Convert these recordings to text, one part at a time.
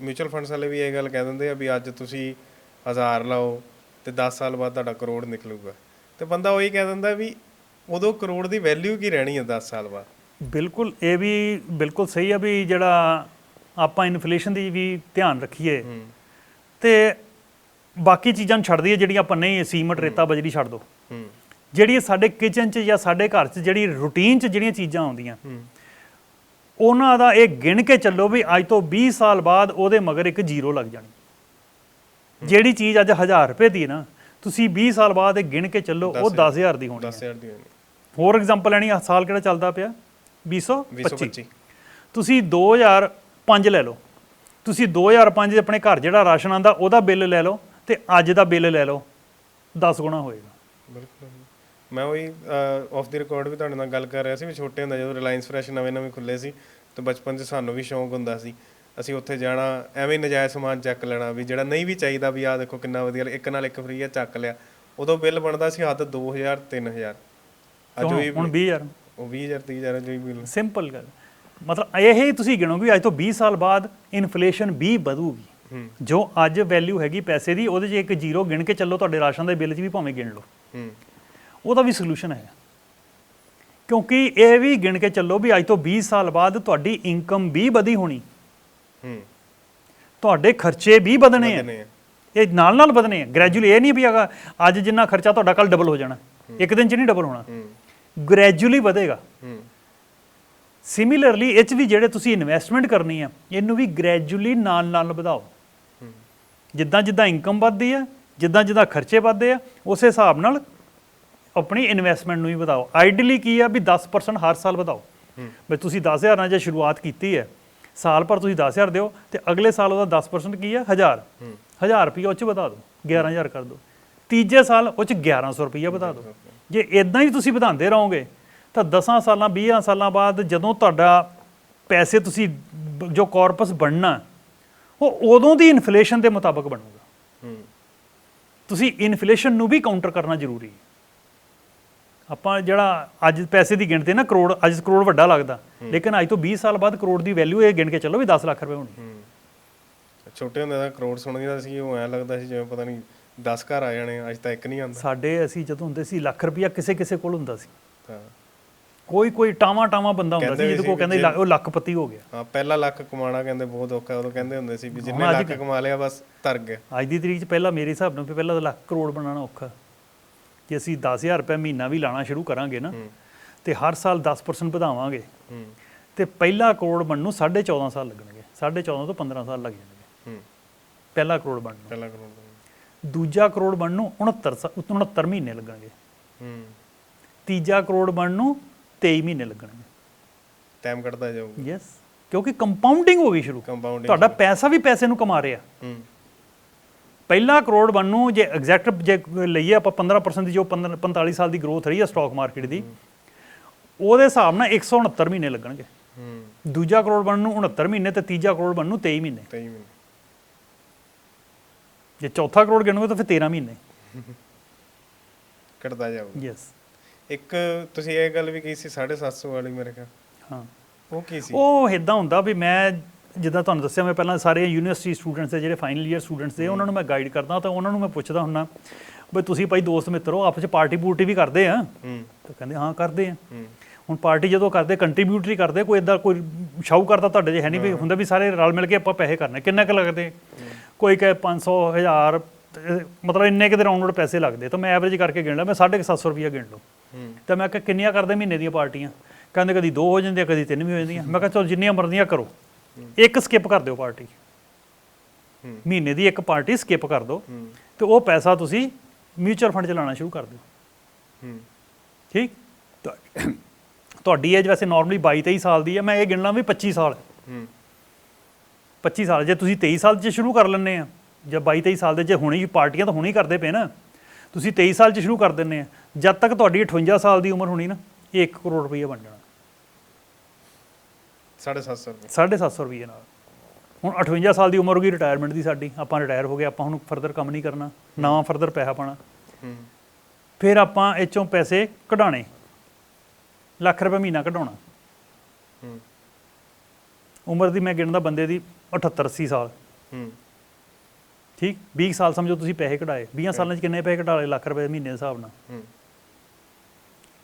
Mutual funds ਵਾਲੇ ਵੀ ਇਹ ਗੱਲ ਕਹਿ ਦਿੰਦੇ ਆ ਵੀ ਅੱਜ ਤੁਸੀਂ 1000 ਲਾਓ ਤੇ 10 ਸਾਲ ਬਾਅਦ ਤੁਹਾਡਾ ਕਰੋੜ ਨਿਕਲੂਗਾ। ਤੇ ਬੰਦਾ ਉਹੀ ਕਹਿ ਦਿੰਦਾ ਵੀ ਉਦੋਂ ਕਰੋੜ ਦੀ ਵੈਲਿਊ ਕੀ ਰਹਿਣੀ ਹੈ 10 ਸਾਲ ਬਾਅਦ? ਬਿਲਕੁਲ ਇਹ ਵੀ ਬਿਲਕੁਲ ਸਹੀ ਆ ਵੀ ਜਿਹੜਾ ਆਪਾਂ ਇਨਫਲੇਸ਼ਨ ਦੀ ਵੀ ਧਿਆਨ ਰੱਖੀਏ। ਤੇ ਬਾਕੀ ਚੀਜ਼ਾਂ ਨੂੰ ਛੱਡ ਦਈਏ ਜਿਹੜੀਆਂ ਆਪਾਂ ਨਹੀਂ ਸੀਮਟ ਰੇਤਾ ਬਜਰੀ ਛੱਡ ਦੋ। ਜਿਹੜੀ ਸਾਡੇ ਕਿਚਨ 'ਚ ਜਾਂ ਸਾਡੇ ਘਰ 'ਚ ਜਿਹੜੀ ਰੂਟੀਨ 'ਚ ਜਿਹੜੀਆਂ ਚੀਜ਼ਾਂ ਆਉਂਦੀਆਂ ਉਹਨਾਂ ਦਾ ਇਹ ਗਿਣ ਕੇ ਚੱਲੋ ਵੀ ਅੱਜ ਤੋਂ 20 ਸਾਲ ਬਾਅਦ ਉਹਦੇ ਮਗਰ ਇੱਕ ਜ਼ੀਰੋ ਲੱਗ ਜਾਣੀ। ਜਿਹੜੀ ਚੀਜ਼ ਅੱਜ 1000 ਰੁਪਏ ਦੀ ਨਾ ਤੁਸੀਂ 20 ਸਾਲ ਬਾਅਦ ਇਹ ਗਿਣ ਕੇ ਚੱਲੋ ਉਹ 10000 ਦੀ ਹੋਣੀ ਹੈ। 10000 ਦੀ ਹੋਣੀ ਹੋਰ ਐਗਜ਼ਾਮਪਲ ਲੈਣੀ ਆ ਸਾਲ ਕਿਹੜਾ ਚੱਲਦਾ ਪਿਆ? 225 225 ਤੁਸੀਂ 2005 ਲੈ ਲਓ। ਤੁਸੀਂ 2005 'ਚ ਆਪਣੇ ਘਰ ਜਿਹੜਾ ਰਾਸ਼ਨ ਆਂਦਾ ਉਹਦਾ ਬਿੱਲ ਲੈ ਲਓ ਤੇ ਅੱਜ ਦਾ ਬਿੱਲ ਲੈ ਲਓ। 10 ਗੁਣਾ ਹੋਏਗਾ। ਬਿਲਕੁਲ। ਮੈਂ ਉਹੀ ਆਫ ਦੀ ਰਿਕਾਰਡ ਵੀ ਤੁਹਾਡੇ ਨਾਲ ਗੱਲ ਕਰ ਰਿਹਾ ਸੀ ਵੀ ਛੋਟੇ ਹੁੰਦੇ ਜਦੋਂ ਰਿਲਾਇੰਸ ਫਰੈਸ਼ ਨਵੇਂ ਨਵੇਂ ਖੁੱਲੇ ਸੀ ਤੇ ਬਚਪਨ 'ਚ ਸਾਨੂੰ ਵੀ ਸ਼ੌਂਕ ਹੁੰਦਾ ਸੀ। ਅਸੀਂ ਉੱਥੇ ਜਾਣਾ ਐਵੇਂ ਨਜਾਇਜ਼ ਸਮਾਨ ਚੱਕ ਲੈਣਾ ਵੀ ਜਿਹੜਾ ਨਹੀਂ ਵੀ ਚਾਹੀਦਾ ਵੀ ਆਹ ਦੇਖੋ ਕਿੰਨਾ ਵਧੀਆ ਇੱਕ ਨਾਲ ਇੱਕ ਫ੍ਰੀ ਆ ਚੱਕ ਲਿਆ। ਉਦੋਂ ਬਿੱਲ ਬਣਦਾ ਸੀ ਹੱਦ 2000 3000 ਅੱਜ ਵੀ ਹੁਣ 20000 ਉਹ 20000 30000 ਜੋ ਵੀ ਬਿੱਲ ਸਿੰਪਲ ਗੱਲ। ਮਤਲਬ ਇਹ ਹੀ ਤੁਸੀਂ ਗਿਣੋ ਵੀ ਅੱਜ ਤੋਂ 20 ਸਾਲ ਬਾਅਦ ਇਨਫਲੇਸ਼ਨ ਵੀ ਵਧੂਗੀ। ਜੋ ਅੱਜ ਵੈਲਿਊ ਹੈਗੀ ਪੈਸੇ ਦੀ ਉਹਦੇ 'ਚ ਇੱਕ ਜ਼ੀਰੋ ਗਿਣ ਕੇ ਚੱਲੋ ਤੁਹਾਡੇ ਰਾਸ਼ਨ ਦੇ ਬਿੱਲ 'ਚ ਵੀ ਭਾਵੇਂ ਗਿਣ ਲਓ। ਉਹਦਾ ਵੀ ਸੋਲੂਸ਼ਨ ਹੈ ਕਿਉਂਕਿ ਇਹ ਵੀ ਗਿਣ ਕੇ ਚੱਲੋ ਵੀ ਅੱਜ ਤੋਂ 20 ਸਾਲ ਬਾਅਦ ਤੁਹਾਡੀ ਇਨਕਮ ਵੀ ਵਧੀ ਹੋਣੀ। ਹੂੰ। ਤੁਹਾਡੇ ਖਰਚੇ ਵੀ ਵਧਣੇ ਆ। ਇਹ ਨਾਲ ਨਾਲ ਵਧਣੇ ਆ। ਗ੍ਰੈਜੂਅਲੀ ਇਹ ਨਹੀਂ ਵੀ ਹੈਗਾ ਅੱਜ ਜਿੰਨਾ ਖਰਚਾ ਤੁਹਾਡਾ ਕੱਲ ਡਬਲ ਹੋ ਜਾਣਾ। ਇੱਕ ਦਿਨ 'ਚ ਨਹੀਂ ਡਬਲ ਹੋਣਾ। ਹੂੰ। ਗ੍ਰੈਜੂਅਲੀ ਵਧੇਗਾ। ਹੂੰ। ਸਿਮਿਲਰਲੀ ਇਹ 'ਚ ਵੀ ਜਿਹੜੇ ਤੁਸੀਂ ਇਨਵੈਸਟਮੈਂਟ ਕਰਨੀ ਆ ਇਹਨੂੰ ਵੀ ਗ੍ਰੈਜੂਅਲੀ ਨਾਲ ਨਾਲ ਵਧਾਓ। ਹੂੰ। ਜਿੱਦਾਂ ਜਿੱਦਾਂ ਇਨਕਮ ਵੱਧਦੀ ਆ ਜਿੱਦਾਂ ਜਿੱਦਾਂ ਖਰਚੇ ਵੱਧਦੇ ਆ ਉਸੇ ਹਿਸਾਬ ਨਾਲ ਆਪਣੀ ਇਨਵੈਸਟਮੈਂਟ ਨੂੰ ਵੀ ਵਧਾਓ। ਆਈਡੀਅਲੀ ਕੀ ਆ ਵੀ 10% ਹਰ ਸਾਲ ਵਧਾਓ। ਹੂੰ। ਵੀ ਤੁਸੀਂ 10000 ਨਾਲ ਜੇ ਸ਼ੁਰੂਆਤ ਕੀਤੀ ਹੈ ਸਾਲ ਭਰ ਤੁਸੀਂ 10000 ਦਿਓ ਤੇ ਅਗਲੇ ਸਾਲ ਉਹਦਾ 10% ਕੀ ਆ? 1000 ਹੂੰ। 1000 ਰੁਪਏ ਉਹ ਚ ਵਧਾ ਦਿਓ। 11000 ਕਰ ਦਿਓ। ਤੀਜੇ ਸਾਲ ਉਹ ਚ 1100 ਰੁਪਏ ਵਧਾ ਦਿਓ। ਜੇ ਇਦਾਂ ਹੀ ਤੁਸੀਂ ਵਧਾਉਂਦੇ ਰਹੋਗੇ ਤਾਂ 10 ਸਾਲਾਂ 20 ਸਾਲਾਂ ਬਾਅਦ ਜਦੋਂ ਤੁਹਾਡਾ ਪੈਸੇ ਤੁਸੀਂ ਜੋ ਕਾਰਪਸ ਬਣਨਾ ਉਹ ਉਦੋਂ ਦੀ ਇਨਫਲੇਸ਼ਨ ਦੇ ਮੁਤਾਬਕ ਬਣੂਗਾ। ਹੂੰ। ਤੁਸੀਂ ਇਨਫਲੇਸ਼ਨ ਨੂੰ ਵੀ ਕਾਊਂਟਰ ਕਰਨਾ ਜ਼ਰੂਰੀ ਹੈ। ਆਪਾਂ ਜਿਹੜਾ ਅੱਜ ਪੈਸੇ ਦੀ ਗਿਣਤੀ ਨਾ ਕਰੋੜ ਅੱਜ ਕਰੋੜ ਵੱਡਾ ਲੱਗਦਾ। ਲੇਕਿਨ ਅੱਜ ਤੋਂ 20 ਸਾਲ ਬਾਅਦ ਕਰੋੜ ਦੀ ਵੈਲਿਊ ਇਹ ਗਿਣ ਕੇ ਚੱਲੋ ਵੀ 10 ਲੱਖ ਰੁਪਏ ਹੋਣੀ। ਛੋਟੇ ਹੁੰਦੇ ਦਾ ਕਰੋੜ ਸੁਣ ਗਿਆ ਸੀ ਉਹ ਐ ਲੱਗਦਾ ਸੀ ਜਿਵੇਂ ਪਤਾ ਨਹੀਂ 10 ਘਰ ਆ ਜਾਣੇ ਅੱਜ ਤਾਂ ਇੱਕ ਨਹੀਂ ਆਉਂਦਾ। ਸਾਡੇ ਅਸੀਂ ਜਦੋਂ ਹੁੰਦੇ ਸੀ ਲੱਖ ਰੁਪਇਆ ਕਿਸੇ ਕਿਸੇ ਕੋਲ ਹੁੰਦਾ ਸੀ। ਕੋਈ ਕੋਈ ਟਾਵਾ ਟਾਵਾ ਬੰਦਾ ਹੁੰਦਾ ਸੀ ਜਿਹਦੇ ਵੀ ਕਹਿੰਦੇ ਉਹ ਲੱਖਪਤੀ ਹੋ ਗਿਆ। ਹਾਂ ਪਹਿਲਾ ਲੱਖ ਕਮਾਣਾ ਕਹਿੰਦੇ ਬਹੁਤ ਔਖਾ ਉਦੋਂ ਕਹਿੰਦੇ ਹੁੰਦੇ ਸੀ ਵੀ ਜਿੰਨੇ ਲੱਖ ਕਮਾ ਲਿਆ ਬਸ ਤਰ ਗਿਆ ਅੱਜ ਦੀ ਤਰੀਕ 'ਚ ਪਹਿਲਾਂ ਮੇਰੇ ਹਿਸਾਬ ਨਾਲ ਪਹਿਲਾਂ ਤਾਂ ਲੱਖ ਕਰੋੜ ਬਣਾਉਣਾ ਔਖਾ। ਜੇ ਅਸੀਂ 10000 ਰੁਪਏ ਮਹੀਨਾ ਵੀ ਲਾਣਾ ਸ਼ੁਰੂ ਕਰਾਂਗੇ ਨਾ ਤੇ ਹਰ ਸਾਲ 10% ਵਧਾਵਾਂਗੇ। ਤੇ ਪਹਿਲਾ ਕਰੋੜ ਬਣਨ ਨੂੰ 14.5 ਸਾਲ ਲੱਗਣਗੇ 14.5 ਤੋਂ 15 ਸਾਲ ਲੱਗ ਜਾਣਗੇ। ਪਹਿਲਾ ਕਰੋੜ ਬਣਨ। ਨੂੰ ਪਹਿਲਾ ਕਰੋੜ। ਦੂਜਾ ਕਰੋੜ ਬਣਨ ਨੂੰ 69 ਸਾ- 69 ਮਹੀਨੇ ਲੱਗਣਗੇ। ਤੀਜਾ ਕਰੋੜ ਬਣਨ ਨੂੰ 23 ਮਹੀਨੇ ਲੱਗਣਗੇ। ਟਾਈਮ ਕੱਢਦਾ ਜਾਊਗਾ। ਯੈਸ ਕਿਉਂਕਿ ਕੰਪਾਊਂਡਿੰਗ ਹੋ ਗਈ ਸ਼ੁਰੂ। ਤੁਹਾਡਾ ਪੈਸਾ ਵੀ ਪੈਸੇ ਨੂੰ ਕਮਾ ਰਿਹਾ। ਹੂੰ। ਪਹਿਲਾ ਕਰੋੜ ਬਣਨ ਨੂੰ ਜੇ ਐਗਜ਼ੈਕਟ ਜੇ ਲਈਏ ਆਪਾਂ 15% ਦੀ ਜੋ 15 45 ਸਾਲ ਦੀ ਗਰੋਥ ਰਹੀ ਹੈ ਸਟਾਕ ਮਾਰਕੀਟ ਦੀ ਉਹਦੇ ਹਿਸਾਬ ਨਾਲ 169 ਮਹੀਨੇ ਲੱਗਣਗੇ। ਹੂੰ। ਦੂਜਾ ਕਰੋੜ ਬਣਨ ਨੂੰ 69 ਮਹੀਨੇ ਤੇ ਤੀਜਾ ਕਰੋੜ ਬਣਨ ਨੂੰ 23 ਮਹੀਨੇ। 23 ਮਹੀਨੇ। ਜੇ ਚੌਥਾ ਕਰੋੜ ਗਿਣੋਗੇ ਤਾਂ ਫਿਰ 13 ਮਹੀਨੇ। ਕੱਢਦਾ ਜਾਊਗਾ। ਯੈਸ ਇੱਕ ਤੁਸੀਂ ਇਹ ਗੱਲ ਵੀ ਕਹੀ ਸੀ 750 ਵਾਲੀ ਮੇਰੇ ਖਿਆਲ। ਹਾਂ। ਉਹ ਕੀ ਸੀ? ਉਹ ਇਦਾਂ ਹੁੰਦਾ ਵੀ ਮੈਂ ਜਿੱਦਾਂ ਤੁਹਾਨੂੰ ਦੱਸਿਆ ਮੈਂ ਪਹਿਲਾਂ ਸਾਰੇ ਯੂਨੀਵਰਸਿਟੀ ਸਟੂਡੈਂਟਸ ਦੇ ਜਿਹੜੇ ਫਾਈਨਲ ਈਅਰ ਸਟੂਡੈਂਟਸ ਦੇ ਉਹਨਾਂ ਨੂੰ ਮੈਂ ਗਾਈਡ ਕਰਦਾ ਤਾਂ ਉਹਨਾਂ ਨੂੰ ਮੈਂ ਪੁੱਛਦਾ ਹੁੰਨਾ ਬਈ ਤੁਸੀਂ ਭਾਈ ਦੋਸਤ ਮਿੱਤਰੋ ਆਪਸ ਚ ਪਾਰਟੀ ਪੂਰਟੀ ਵੀ ਕਰਦੇ ਆ? ਹੂੰ। ਤਾਂ ਕਹਿੰਦੇ ਹਾਂ ਕਰਦੇ ਆ। ਹੂੰ। ਹੁਣ ਪਾਰਟੀ ਜਦੋਂ ਕਰਦੇ ਕੰਟਰੀਬਿਊਟਰੀ ਕਰਦੇ ਕੋਈ ਇਦਾਂ ਕੋਈ ਸ਼ਾਹੂਕਾਰ ਤੁਹਾਡੇ ਜੇ ਹੈ ਨਹੀਂ ਵੀ ਹੁੰਦਾ ਵੀ ਸਾਰੇ ਰਲ ਮਿਲ ਕੇ ਆਪਾਂ ਪੈਸੇ ਕਰਨੇ ਕਿੰਨੇ ਕੁ ਲੱਗਦੇ? ਕੋਈ ਕਹੇ 500 1000 ਤੇ ਮਤਲਬ ਇੰਨੇ ਕਿਤੇ ਰਾਉਂਡ ਪੈਸੇ ਲੱਗਦੇ ਤਾਂ ਮੈਂ ਐਵਰੇਜ ਕਰਕੇ ਗਿਣ ਲਿਆ ਮੈਂ 750 ਰੁਪਈਆ ਗਿਣ ਲਓ ਤਾਂ ਮੈਂ ਕਿਹਾ ਕਿੰਨੀਆਂ ਕਰਦੇ ਮਹੀਨੇ ਦੀਆਂ ਪਾਰਟੀਆਂ? ਕਹਿੰਦੇ ਕਦੀ ਦੋ ਹੋ ਜਾਂਦੀਆਂ ਕਦੀ ਤਿੰਨ ਵੀ ਹੋ ਜਾਂਦੀਆਂ। ਮੈਂ ਕਿਹਾ ਚਲੋ ਜਿੰਨੀਆਂ ਮਰਜ਼ੀਆਂ ਕਰੋ। ਇੱਕ ਸਕਿਪ ਕਰ ਦਿਓ ਪਾਰਟੀ ਮਹੀਨੇ ਦੀ ਇੱਕ ਪਾਰਟੀ ਸਕਿਪ ਕਰ ਦਿਓ ਹੂੰ ਤੇ ਉਹ ਪੈਸਾ ਤੁਸੀਂ ਮਿਊਚੁਅਲ ਫੰਡ 'ਚ ਲਾਣਾ ਸ਼ੁਰੂ ਕਰ ਦਿਓ। ਠੀਕ? ਤੁਹਾ- ਤੁਹਾਡੀ ਏਜ ਵੈਸੇ ਨਾਰਮਲੀ 22 23 ਸਾਲ ਦੀ ਹੈ ਮੈਂ ਇਹ ਗਿਣਨਾ ਵੀ 25 ਸਾਲ। ਹੂੰ 25 ਸਾਲ, ਜੇ ਤੁਸੀਂ 23 ਸਾਲ 'ਚ ਸ਼ੁਰੂ ਕਰ ਲੈਂਦੇ ਆ, ਜਾਂ 22 23 ਸਾਲ ਦੇ, ਜੇ ਹੁਣੇ ਹੀ ਪਾਰਟੀਆਂ ਤਾਂ ਹੁਣੇ ਹੀ ਕਰਦੇ ਪਏ ਨਾ। ਤੁਸੀਂ 23 ਸਾਲ 'ਚ ਸ਼ੁਰੂ ਕਰ ਦਿੰਦੇ ਆ, ਜਦ ਤੱਕ ਤੁਹਾਡੀ 58 ਸਾਲ ਦੀ ਉਮਰ ਹੋਣੀ ਨਾ, ਇਹ 1 ਕਰੋੜ ਰੁਪਈਆ ਬਣ ਜਾਣਾ। 750 ਰੁਪਏ। 750 ਰੁਪਏ ਨਾਲ। ਹੁਣ 58 ਸਾਲ ਦੀ ਉਮਰ ਹੋ ਗਈ ਰਿਟਾਇਰਮੈਂਟ ਦੀ ਸਾਡੀ। ਆਪਾਂ ਰਿਟਾਇਰ ਹੋ ਗਏ ਆਪਾਂ ਹੁਣ ਫਰਦਰ ਕੰਮ ਨਹੀਂ ਕਰਨਾ। ਨਵਾਂ ਫਰਦਰ ਪੈਸਾ ਪਾਣਾ ਫਿਰ ਆਪਾਂ ਇਹ ਚੋਂ ਪੈਸੇ ਕਢਾਣੇ ਲੱਖ ਰੁਪਏ ਮਹੀਨਾ ਕਢਾਉਣਾ। ਉਮਰ ਦੀ ਮੈਂ ਗਿਣਦਾ ਬੰਦੇ ਦੀ 78 80 ਸਾਲ। ਠੀਕ? 20 ਸਾਲ ਸਮਝੋ ਤੁਸੀਂ ਪੈਸੇ ਕਢਾਏ। 20 ਸਾਲਾਂ 'ਚ ਕਿੰਨੇ ਪੈਸੇ ਕਢਾ ਲਏ? ਲੱਖ ਰੁਪਏ ਮਹੀਨੇ ਦੇ ਹਿਸਾਬ ਨਾਲ। ਹੂੰ।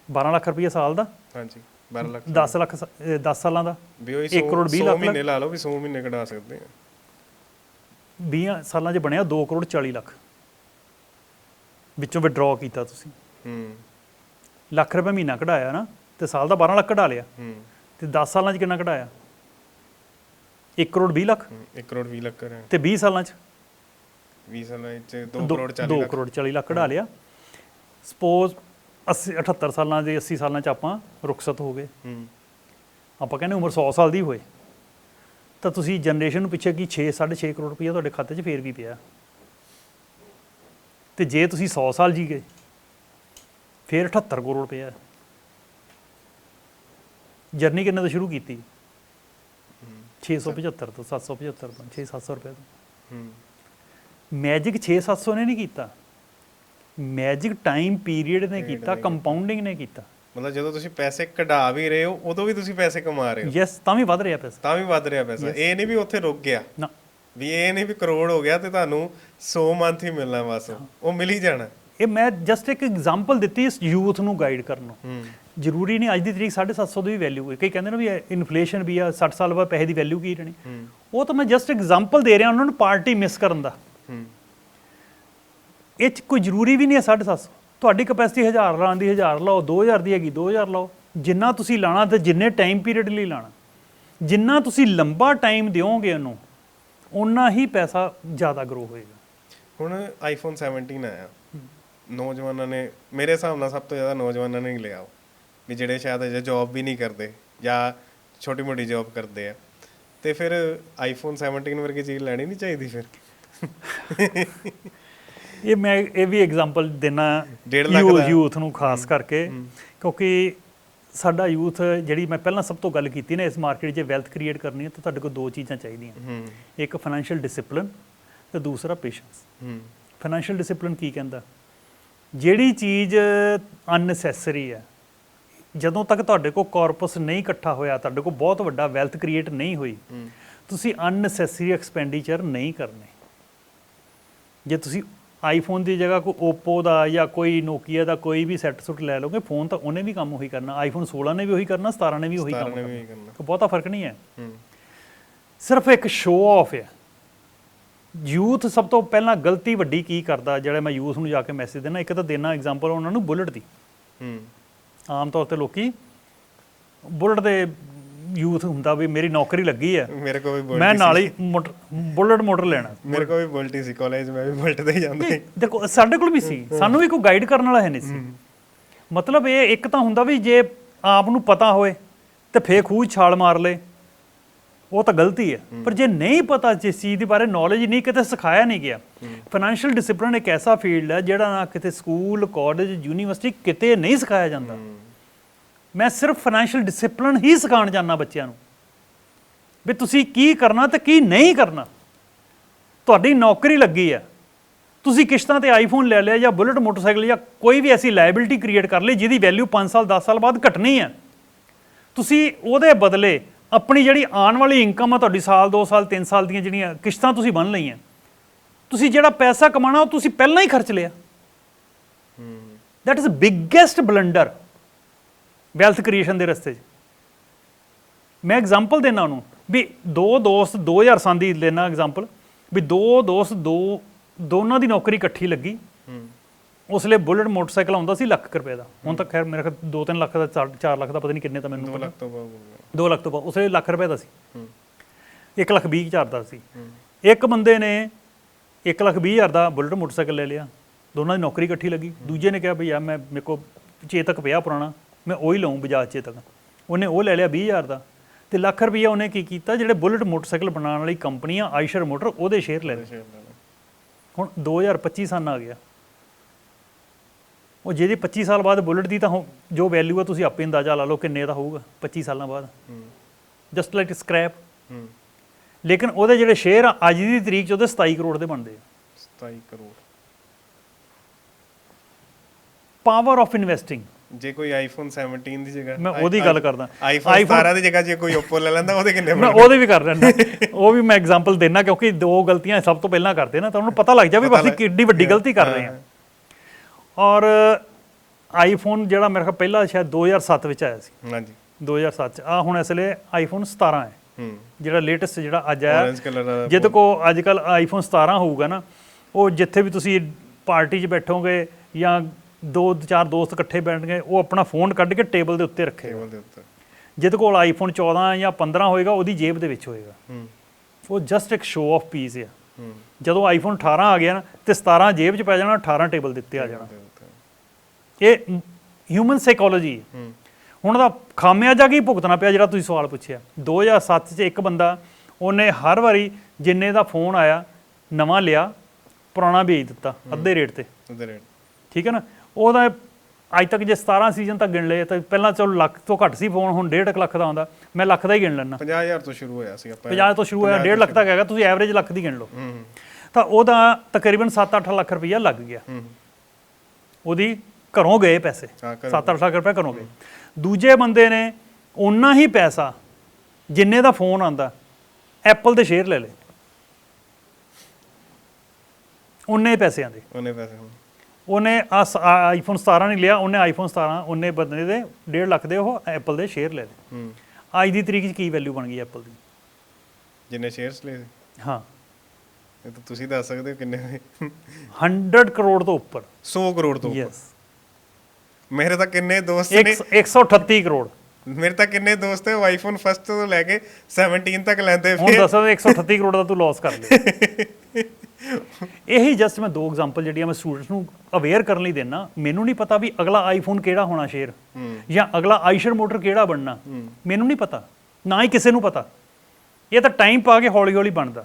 12 ਲੱਖ ਰੁਪਏ ਸਾਲ ਦਾ। ਹਾਂਜੀ। 12 ਲੱਖ 10 ਲੱਖ 10 ਸਾਲਾਂ ਦਾ? ਵੀ ਉਹੀ ਇੱਕ ਕਰੋੜ 100 ਵੀਹ ਲੱਖ ਮਹੀਨੇ ਲਾ ਲਓ ਵੀ 100 ਮਹੀਨੇ ਕਢਾ ਸਕਦੇ ਆ। 20 ਸਾਲਾਂ 'ਚ ਬਣਿਆ 2 ਕਰੋੜ 40 ਲੱਖ। ਵਿੱਚੋਂ ਵਿਡਰਾਅ ਕੀਤਾ ਤੁਸੀਂ। ਹੂੰ। ਲੱਖ ਰੁਪਏ ਮਹੀਨਾ ਕਢਾਇਆ ਨਾ ਤੇ ਸਾਲ ਦਾ 12 ਲੱਖ ਕਢਾ ਲਿਆ। ਹੂੰ। ਤੇ 10 ਸਾਲਾਂ 'ਚ ਕਿੰਨਾ ਕਢਾਇਆ? 1 ਕਰੋੜ 20 ਲੱਖ? 1 ਕਰੋੜ 20 ਲੱਖ ਕਰਾਂ ਤੇ 20 ਸਾਲਾਂ 'ਚ? 20 ਸਾਲਾਂ ਵਿੱਚ 2 ਦੋ- ਕਰੋੜ 40 ਦੋ ਲੱਖ। ਕਰੋੜ 40 ਲੱਖ ਕਢਾ ਲਿਆ। ਸਪੋਜ਼ 80 78 ਸਾਲਾਂ ਦੇ 80 ਸਾਲਾਂ 'ਚ ਆਪਾਂ ਰੁਖਸਤ ਹੋ ਗਏ। ਹੂੰ। ਆਪਾਂ ਕਹਿੰਦੇ ਉਮਰ 100 ਸਾਲ ਦੀ ਹੋਏ। ਤਾਂ ਤੁਸੀਂ ਜਨਰੇਸ਼ਨ ਨੂੰ ਪਿੱਛੇ ਕੀ 6 6.5 ਕਰੋੜ ਰੁਪਈਆ ਤੁਹਾਡੇ ਖਾਤੇ 'ਚ ਫੇਰ ਵੀ ਪਿਆ। ਤੇ ਜੇ ਤੁਸੀਂ 100 ਸਾਲ ਜੀ ਗਏ ਫੇਰ 78 ਕਰੋੜ ਰੁਪਈਆ। ਜਰਨੀ ਕਿੰਨੇ ਤੋਂ ਸ਼ੁਰੂ ਕੀਤੀ? 675 ਤੋਂ 775 ਤੋਂ 6-700 ਰੁਪਏ ਤੋਂ। ਹੂੰ। ਮੈਜਿਕ 6-700 ਨੇ ਨਹੀਂ ਕੀਤਾ। ਮੈਜਿਕ ਟਾਈਮ ਪੀਰੀਅਡ ਨੇ ਕੀਤਾ ਕੰਪਾਊਂਡਿੰਗ ਨੇ ਕੀਤਾ। ਮਤਲਬ ਜਦੋਂ ਤੁਸੀਂ ਪੈਸੇ ਕਢਾ ਵੀ ਰਹੇ ਹੋ ਉਦੋਂ ਵੀ ਤੁਸੀਂ ਪੈਸੇ ਕਮਾ ਰਹੇ ਹੋ। ਯੈਸ ਤਾਂ ਵੀ ਵੱਧ ਰਿਹਾ ਪੈਸਾ। ਤਾਂ ਵੀ ਵੱਧ ਰਿਹਾ ਪੈਸਾ। ਇਹ ਨਹੀਂ ਵੀ ਉੱਥੇ ਰੁਕ ਗਿਆ। ਨਾ। ਵੀ ਇਹ ਨਹੀਂ ਵੀ ਕਰੋੜ ਹੋ ਗਿਆ ਤੇ ਤੁਹਾਨੂੰ 100 ਮੰਥ ਹੀ ਮਿਲਣਾ ਬਸ। ਉਹ ਮਿਲ ਹੀ ਜਾਣਾ। ਇਹ ਮੈਂ ਜਸਟ ਇੱਕ ਐਗਜ਼ਾਮਪਲ ਦਿੱਤੀ ਇਸ ਯੂਥ ਨੂੰ ਗਾਈਡ ਕਰਨ ਨੂੰ। ਜ਼ਰੂਰੀ ਨਹੀਂ ਅੱਜ ਦੀ ਤਰੀਕ 750 ਦੀ ਵੀ ਵੈਲਿਊ ਹੈ ਕਈ ਕਹਿੰਦੇ ਨੇ ਵੀ ਇਨਫਲੇਸ਼ਨ ਵੀ ਆ 60 ਸਾਲ ਬਾਅਦ ਪੈਸੇ ਦੀ ਵੈਲਿਊ ਕੀ ਰਹਿਣੀ? ਉਹ ਤਾਂ ਮੈਂ ਜਸਟ ਐਗਜ਼ਾਮਪਲ ਦੇ ਰਿਹਾ ਉਹਨਾਂ ਨੂੰ ਪਾਰਟੀ ਮਿਸ ਕਰਨ ਦਾ। ਇਹ 'ਚ ਕੋਈ ਜ਼ਰੂਰੀ ਵੀ ਨਹੀਂ ਹੈ 750 ਤੁਹਾਡੀ ਕਪੈਸਿਟੀ 1000 ਲਾਉਣ ਦੀ 1000 ਲਾਓ 2000 ਦੀ ਹੈਗੀ 2000 ਲਾਓ। ਜਿੰਨਾ ਤੁਸੀਂ ਲਾਣਾ ਤੇ ਜਿੰਨੇ ਟਾਈਮ ਪੀਰੀਅਡ ਲਈ ਲਾਣਾ। ਜਿੰਨਾ ਤੁਸੀਂ ਲੰਬਾ ਟਾਈਮ ਦਿਓਗੇ ਉਹਨੂੰ ਉਨਾ ਹੀ ਪੈਸਾ ਜ਼ਿਆਦਾ ਗਰੋ ਹੋਏਗਾ। ਹੁਣ ਆਈਫੋਨ 17 ਆਇਆ। ਨੌਜਵਾਨਾਂ ਨੇ, ਮੇਰੇ ਹਿਸਾਬ ਨਾਲ ਸਭ ਤੋਂ ਜ਼ਿਆਦਾ ਨੌਜਵਾਨਾਂ ਨੇ ਹੀ ਲਿਆ ਉਹ। ਵੀ ਜਿਹੜੇ ਸ਼ਾਇਦ ਅਜੇ ਜੌਬ ਵੀ ਨਹੀਂ ਕਰਦੇ ਜਾਂ ਛੋਟੀ ਮੋਟੀ ਜੌਬ ਕਰਦੇ ਆ। ਤੇ ਫਿਰ ਆਈਫੋਨ 17 ਵਰਗੀ ਚੀਜ਼ ਲੈਣੀ ਨਹੀਂ ਚਾਹੀਦੀ ਫਿਰ। ਇਹ ਮੈਂ ਇਹ ਵੀ ਐਗਜ਼ਾਮਪਲ ਦੇਣਾ ਡੇਢ ਲੱਖ ਦਾ। ਯੂਥ ਨੂੰ ਖਾਸ ਕਰਕੇ ਕਿਉਂਕਿ ਸਾਡਾ ਯੂਥ ਜਿਹੜੀ ਮੈਂ ਪਹਿਲਾਂ ਸਭ ਤੋਂ ਗੱਲ ਕੀਤੀ ਨਾ ਇਸ ਮਾਰਕੀਟ 'ਚ ਵੈਲਥ ਕ੍ਰੀਏਟ ਕਰਨੀ ਹੈ ਤਾਂ ਤੁਹਾਡੇ ਕੋਲ ਦੋ ਚੀਜ਼ਾਂ ਚਾਹੀਦੀਆਂ। ਇੱਕ ਫਾਈਨੈਂਸ਼ੀਅਲ ਡਿਸਪਲਿਨ ਤੇ ਦੂਸਰਾ ਪੇਸ਼ੈਂਸ ਫਾਈਨੈਂਸ਼ੀਅਲ ਡਿਸਪਲਿਨ ਕੀ ਕਹਿੰਦਾ? ਜਿਹੜੀ ਚੀਜ਼ ਅਨਨੈਸੈਸਰੀ ਹੈ ਜਦੋਂ ਤੱਕ ਤੁਹਾਡੇ ਕੋਲ ਕਾਰਪਸ ਨਹੀਂ ਇਕੱਠਾ ਹੋਇਆ ਤੁਹਾਡੇ ਕੋਲ ਬਹੁਤ ਵੱਡਾ ਵੈਲਥ ਕ੍ਰੀਏਟ ਨਹੀਂ ਹੋਈ ਤੁਸੀਂ ਅਨਨੈਸੈਸਰੀ ਐਕਸਪੈਂਡੀਚਰ ਨਹੀਂ ਕਰਨੇ। ਜੇ ਤੁਸੀਂ ਆਈਫੋਨ ਦੀ ਜਗ੍ਹਾ ਕੋਈ Oppo ਦਾ ਜਾਂ ਕੋਈ Nokia ਦਾ ਕੋਈ ਵੀ ਸੈੱਟ ਸੁੱਟ ਲੈ ਲਓਗੇ ਫੋਨ ਤਾਂ ਉਹਨੇ ਵੀ ਕੰਮ ਉਹੀ ਕਰਨਾ ਆਈਫੋਨ 16 ਨੇ ਵੀ ਉਹੀ ਕਰਨਾ 17 ਨੇ ਵੀ ਉਹੀ ਕੰਮ 17 ਨੇ ਕਰਨਾ। ਕੋਈ ਬਹੁਤਾ ਫ਼ਰਕ ਨਹੀਂ ਹੈ। ਹੂੰ। ਸਿਰਫ ਇੱਕ ਸ਼ੋਅ ਆਫ ਹੈ। ਯੂਥ ਸਭ ਤੋਂ ਪਹਿਲਾਂ ਗਲਤੀ ਵੱਡੀ ਕੀ ਕਰਦਾ ਜਿਹੜਾ ਮੈਂ ਯੂਥ ਨੂੰ ਜਾ ਕੇ ਮੈਸੇਜ ਦੇਣਾ ਇੱਕ ਤਾਂ ਦੇਣਾ ਐਗਜ਼ਾਮਪਲ ਉਹਨਾਂ ਨੂੰ ਬੁਲਟ ਦੀ। ਹੂੰ। ਆਮ ਤੌਰ ਤੇ ਲੋਕੀ ਬੁਲਟ ਦੇ ਯੂਥ ਹੁੰਦਾ ਵੀ ਮੇਰੀ ਨੌਕਰੀ ਲੱਗੀ ਹੈ ਮੇਰੇ ਕੋਲ ਵੀ ਬੁਲਟ ਮੈਂ ਨਾਲ ਹੀ ਮੋਟਰ ਬੁਲਟ ਮੋਟਰ ਲੈਣਾ। ਮੇਰੇ ਕੋਲ ਵੀ ਬੁਲਟ ਹੀ ਸੀ ਕਾਲਜ ਮੈਂ ਵੀ ਬੁਲਟ ਤੇ ਹੀ ਜਾਂਦਾ ਸੀ। ਦੇਖੋ ਸਾਡੇ ਕੋਲ ਵੀ ਸੀ। ਸਾਨੂੰ ਵੀ ਕੋਈ ਗਾਈਡ ਕਰਨ ਵਾਲਾ ਹੈ ਨਹੀਂ ਸੀ। ਮਤਲਬ ਇਹ ਇੱਕ ਤਾਂ ਹੁੰਦਾ ਵੀ ਜੇ ਆਪ ਨੂੰ ਪਤਾ ਹੋਏ ਤੇ ਫੇਰ ਖੂਹ 'ਚ ਛਾਲ ਮਾਰ ਲੇ। ਉਹ ਤਾਂ ਗਲਤੀ ਹੈ। ਪਰ ਜੇ ਨਹੀਂ ਪਤਾ ਜਿਸ ਚੀਜ਼ ਦੇ ਬਾਰੇ ਨੌਲੇਜ ਨਹੀਂ ਕਿਤੇ ਸਿਖਾਇਆ ਨਹੀਂ ਗਿਆ। ਫਾਈਨੈਂਸ਼ੀਅਲ ਡਿਸਪਲਿਨ ਇੱਕ ਐਸਾ ਫੀਲਡ ਹੈ ਜਿਹੜਾ ਨਾ ਕਿਤੇ ਸਕੂਲ ਕਾਲਜ ਯੂਨੀਵਰਸਿਟੀ ਕਿਤੇ ਨਹੀਂ ਸਿਖਾਇਆ ਜਾਂਦਾ। ਮੈਂ ਸਿਰਫ ਫਾਈਨੈਂਸ਼ੀਅਲ ਡਿਸਪਲਿਨ ਹੀ ਸਿਖਾਉਣ ਜਾਂਦਾ ਬੱਚਿਆਂ ਨੂੰ। ਵੀ ਤੁਸੀਂ ਕੀ ਕਰਨਾ ਤੇ ਕੀ ਨਹੀਂ ਕਰਨਾ। ਤੁਹਾਡੀ ਨੌਕਰੀ ਲੱਗੀ ਹੈ। ਤੁਸੀਂ ਕਿਸ਼ਤਾਂ ਤੇ ਆਈਫੋਨ ਲੈ ਲਿਆ ਜਾਂ ਬੁਲਟ ਮੋਟਰਸਾਈਕਲ ਜਾਂ ਕੋਈ ਵੀ ਐਸੀ ਲਾਇਬਿਲਿਟੀ ਕ੍ਰੀਏਟ ਕਰ ਲਈ ਜਿਹਦੀ ਵੈਲਿਊ 5 ਸਾਲ 10 ਸਾਲ ਬਾਅਦ ਘਟਣੀ ਹੈ। ਤੁਸੀਂ ਉਹਦੇ ਬਦਲੇ ਆਪਣੀ ਜਿਹੜੀ ਆਉਣ ਵਾਲੀ ਇਨਕਮ ਆ ਤੁਹਾਡੀ ਸਾਲ 2 ਸਾਲ 3 ਸਾਲ ਦੀਆਂ ਜਿਹੜੀਆਂ ਕਿਸ਼ਤਾਂ ਤੁਸੀਂ ਬੰਨ ਲਈਆਂ। ਤੁਸੀਂ ਜਿਹੜਾ ਪੈਸਾ ਕਮਾਣਾ ਉਹ ਤੁਸੀਂ ਪਹਿਲਾਂ ਹੀ ਖਰਚ ਲਿਆ। ਹੂੰ। That is biggest blunder wealth creation ਦੇ ਰਸਤੇ 'ਚ। ਮੈਂ ਐਗਜ਼ਾਮਪਲ ਦੇਣਾ ਉਹਨੂੰ ਵੀ ਦੋ ਦੋਸਤ 2000 ਸਾਲ ਦੀ ਲੈਣਾ ਐਗਜ਼ਾਮਪਲ ਵੀ ਦੋ ਦੋਸਤ ਦੋ ਦੋਨਾਂ ਦੀ ਨੌਕਰੀ ਇਕੱਠੀ ਲੱਗੀ। ਹੂੰ। ਉਸ ਲਈ ਬੁਲਟ ਮੋਟਰਸਾਈਕਲ ਆਉਂਦਾ ਸੀ ਲੱਖ ਰੁਪਏ ਦਾ। ਹੁਣ ਤਾਂ ਖੈਰ ਮੇਰੇ ਖਿਆਲ 2-3 ਲੱਖ ਦਾ 4 ਲੱਖ ਦਾ ਪਤਾ ਨਹੀਂ ਕਿੰਨੇ ਤਾਂ ਮੈਨੂੰ 2 ਪਤਾ। ਲੱਖ ਤੋਂ ਬਾਅਦ ਹੋ ਗਿਆ 2 ਲੱਖ ਤੋਂ ਬਾਅਦ ਉਸ ਲਈ ਲੱਖ ਰੁਪਏ ਦਾ ਸੀ। ਹੂੰ। 1 ਲੱਖ 20 ਹਜ਼ਾਰ ਦਾ ਸੀ। ਇੱਕ ਬੰਦੇ ਨੇ 1 ਲੱਖ 20 ਹਜ਼ਾਰ ਦਾ ਬੁਲਟ ਮੋਟਰਸਾਈਕਲ ਲੈ ਲਿਆ। ਦੋਨਾਂ ਦੀ ਨੌਕਰੀ ਇਕੱਠੀ ਲੱਗੀ। ਦੂਜੇ ਨੇ ਕਿਹਾ ਵੀ ਯਾਰ ਮੈਂ ਮੇਰੇ ਕੋ ਚੇਤਕ ਪਿਆ ਪੁਰਾਣਾ। ਮੈਂ ਉਹ ਹੀ ਲਵਾਂ ਬਜਾਜ ਚੇਤਕ ਉਹਨੇ ਉਹ ਲੈ ਲਿਆ 20 ਹਜ਼ਾਰ ਦਾ। ਤੇ ਲੱਖ ਰੁਪਈਆ ਉਹਨੇ ਕੀ ਕੀਤਾ? ਜਿਹੜੇ ਬੁਲਟ ਮੋਟਰਸਾਈਕਲ ਬਣਾਉਣ ਵਾਲੀ ਕੰਪਨੀ ਆ ਆਈਸ਼ਰ ਮੋਟਰ ਉਹਦੇ ਸ਼ੇਅਰ ਲੈ ਲਏ। ਹੁਣ 2025 ਸਨ ਆ ਗਿਆ। ਉਹ ਜਿਹਦੀ 25 ਸਾਲ ਬਾਅਦ ਬੁਲਟ ਦੀ ਤਾਂ ਜੋ ਵੈਲਿਊ ਆ ਤੁਸੀਂ ਆਪੇ ਅੰਦਾਜ਼ਾ ਲਾ ਲਓ ਕਿੰਨੇ ਦਾ ਹੋਊਗਾ 25 ਸਾਲਾਂ ਬਾਅਦ। ਜਸਟ ਲਾਈਕ ਸਕ੍ਰੈਪ ਲੇਕਿਨ ਉਹਦੇ ਜਿਹੜੇ ਸ਼ੇਅਰ ਆ ਅੱਜ ਦੀ ਤਰੀਕ 'ਚ ਉਹਦੇ 27 ਕਰੋੜ ਦੇ ਬਣਦੇ ਆ। 27 ਕਰੋੜ। ਪਾਵਰ ਆਫ ਇਨਵੈਸਟਿੰਗ ਜੇ ਕੋਈ ਆਈਫੋਨ 17 ਦੀ ਜਗ੍ਹਾ ਮੈਂ ਉਹਦੀ ਗੱਲ ਕਰਦਾ। ਆਈਫੋਨ 17 ਦੀ ਜਗ੍ਹਾ ਜੇ ਕੋਈ Oppo ਲੈ ਲੈਂਦਾ ਉਹਦੇ ਕਿੰਨੇ ਮੈਂ ਉਹਦੇ ਵੀ ਕਰ ਲੈਣਾ ਉਹ ਵੀ ਮੈਂ ਐਗਜ਼ਾਮਪਲ ਦੇਣਾ ਕਿਉਂਕਿ ਦੋ ਗਲਤੀਆਂ ਸਭ ਤੋਂ ਪਹਿਲਾਂ ਕਰਦੇ ਨਾ ਤਾਂ ਉਹਨੂੰ ਪਤਾ ਲੱਗ ਜਾਵੇ ਵੀ ਅਸੀਂ ਕਿੰਨੀ ਵੱਡੀ ਗਲਤੀ ਕਰ ਰਹੇ ਹਾਂ। ਔਰ ਆਈਫੋਨ ਜਿਹੜਾ ਮੇਰੇ ਖਿਆਲ ਪਹਿਲਾ ਸ਼ਾਇਦ 2007 ਵਿੱਚ ਆਇਆ ਸੀ। ਹਾਂਜੀ। 2007 ਚ। ਆ ਹੁਣ ਇਸ ਵੇਲੇ ਆਈਫੋਨ 17 ਹੈ। ਹੂੰ। ਜਿਹੜਾ ਲੇਟੈਸਟ ਜਿਹੜਾ ਅੱਜ ਆਇਆ। Orange ਕਲਰ ਦਾ ਜਿਹਦੇ ਕੋ ਅੱਜ ਕੱਲ ਆਈਫੋਨ 17 ਹੋਊਗਾ ਨਾ ਉਹ ਜਿੱਥੇ ਵੀ ਤੁਸੀਂ ਪਾਰਟੀ 'ਚ ਬੈਠੋਗੇ ਜਾਂ ਦੋ ਚਾਰ ਦੋਸਤ ਇਕੱਠੇ ਬੈਠਣਗੇ ਉਹ ਆਪਣਾ ਫੋਨ ਕੱਢ ਕੇ ਟੇਬਲ ਦੇ ਉੱਤੇ ਰੱਖੇਗਾ ਟੇਬਲ ਦੇ ਉੱਤੇ। ਜਿਹਦੇ ਕੋਲ ਆਈਫੋਨ 14 ਜਾਂ 15 ਹੋਏਗਾ ਉਹਦੀ ਜੇਬ ਦੇ ਵਿੱਚ ਹੋਏਗਾ। ਹੂੰ। ਉਹ ਜਸਟ ਇੱਕ ਸ਼ੋਅ ਆਫ ਪੀਸ ਆ। ਹੂੰ। ਜਦੋਂ ਆਈਫੋਨ 18 ਆ ਗਿਆ ਨਾ ਤੇ 17 ਜੇਬ 'ਚ ਪੈ ਜਾਣਾ 18 ਟੇਬਲ ਦੇ ਉੱਤੇ ਆ ਜਾਣਾ। ਇਹ ਹਿਊਮਨ ਸਾਈਕੋਲੋਜੀ ਹੈ ਹੂੰ। ਹੁਣ ਦਾ ਖਾਮਿਆਜਾ ਕੀ ਭੁਗਤਣਾ ਪਿਆ ਜਿਹੜਾ ਤੁਸੀਂ ਸਵਾਲ ਪੁੱਛਿਆ? 2007 ਚ ਇੱਕ ਬੰਦਾ ਉਹਨੇ ਹਰ ਵਾਰੀ ਜਿੰਨੇ ਦਾ ਫੋਨ ਆਇਆ ਨਵਾਂ ਲਿਆ ਪੁਰਾਣਾ ਵੇਚ ਦਿੱਤਾ ਅੱਧੇ ਰੇਟ ਤੇ। ਉਹਦੇ ਰੇਟ ਠੀਕ ਹੈ ਨਾ? ਉਹਦਾ ਅੱਜ ਤੱਕ ਜੇ 17 ਸੀਜ਼ਨ ਤੱਕ ਗਿਣ ਲਏ ਤਾਂ ਪਹਿਲਾਂ ਚਲੋ ਲੱਖ ਤੋਂ ਘੱਟ ਸੀ ਫੋਨ ਹੁਣ 1.5 ਲੱਖ ਦਾ ਆਉਂਦਾ। ਮੈਂ ਲੱਖ ਦਾ ਹੀ ਗਿਣ ਲੈਣਾ 50000 ਤੋਂ ਸ਼ੁਰੂ ਹੋਇਆ ਸੀ ਆਪਾਂ। 50 ਤੋਂ ਸ਼ੁਰੂ ਹੋਇਆ 1.5 ਲੱਖ ਤੱਕ ਹੈਗਾ ਤੁਸੀਂ ਐਵਰੇਜ ਲੱਖ ਦੀ ਗਿਣ ਲਓ। ਤਾਂ ਉਹਦਾ ਤਕਰੀਬਨ 7-8 ਲੱਖ ਰੁਪਈਆ ਲੱਗ ਗਿਆ। ਉਹਦੀ ਘਰੋਂ ਗਏ ਪੈਸੇ। ਹਾਂ, ਘਰੋਂ 7-8 ਲੱਖ ਰੁਪਏ ਘਰੋਂ ਗਏ। ਦੂਜੇ ਬੰਦੇ ਨੇ ਉਨਾ ਹੀ ਪੈਸਾ ਜਿੰਨੇ ਦਾ ਫੋਨ ਆਂਦਾ ਐਪਲ ਦੇ ਸ਼ੇਅਰ ਲੈ ਲਏ। ਉਨੇ ਪੈਸਿਆਂ ਦੇ ਉਹਨੇ ਪੈਸੇ ਉਹਨੇ ਆ ਆਈਫੋਨ 17 ਨਹੀਂ ਲਿਆ ਉਹਨੇ ਆਈਫੋਨ 17 ਉਹਨੇ ਬੰਦੇ ਦੇ 1.5 ਲੱਖ ਦੇ ਉਹ ਐਪਲ ਦੇ ਸ਼ੇਅਰ ਲੈ ਲਏ। ਹੂੰ। ਅੱਜ ਦੀ ਤਰੀਕ 'ਚ ਕੀ ਵੈਲਿਊ ਬਣ ਗਈ ਐਪਲ ਦੀ? ਜਿੰਨੇ ਸ਼ੇਅਰਸ ਲਏ ਹਾਂ। ਇਹ ਤਾਂ ਤੁਸੀਂ ਦੱਸ ਸਕਦੇ ਹੋ ਕਿੰਨੇ ਹੋਏ। 100 ਕਰੋੜ ਤੋਂ ਉੱਪਰ। 100 ਕਰੋੜ ਤੋਂ ਉੱਪਰ। ਯੈਸ ਮੇਰੇ ਤਾਂ ਕਿੰਨੇ ਦੋਸਤ ਨੇ 138 ਕਰੋੜ। ਮੇਰੇ ਤਾਂ ਕਿੰਨੇ ਦੋਸਤ ਹੈ ਆਈਫੋਨ ਫਸਟ ਤੋਂ ਲੈ ਕੇ 17 ਤੱਕ ਲੈਂਦੇ ਹੁਣ ਪਏ। ਦੱਸੋ 138 ਕਰੋੜ ਦਾ ਤੂੰ ਲਾਸ ਕਰ ਲਿਆ। ਇਹੀ ਜਸਟ ਮੈਂ ਦੋ ਐਗਜ਼ਾਮਪਲ ਜਿਹੜੀਆਂ ਮੈਂ ਸਟੂਡੈਂਟਸ ਨੂੰ ਅਵੇਅਰ ਕਰਨ ਲਈ ਦੇਣਾ ਮੈਨੂੰ ਨਹੀਂ ਪਤਾ ਵੀ ਅਗਲਾ ਆਈਫੋਨ ਕਿਹੜਾ ਹੋਣਾ ਸ਼ੇਅਰ ਜਾਂ ਅਗਲਾ ਆਈਸ਼ਰ ਮੋਟਰ ਕਿਹੜਾ ਬਣਨਾ ਮੈਨੂੰ ਨਹੀਂ ਪਤਾ ਨਾ ਹੀ ਕਿਸੇ ਨੂੰ ਪਤਾ। ਇਹ ਤਾਂ ਟਾਈਮ ਪਾ ਕੇ ਹੌਲੀ ਹੌਲੀ ਬਣਦਾ।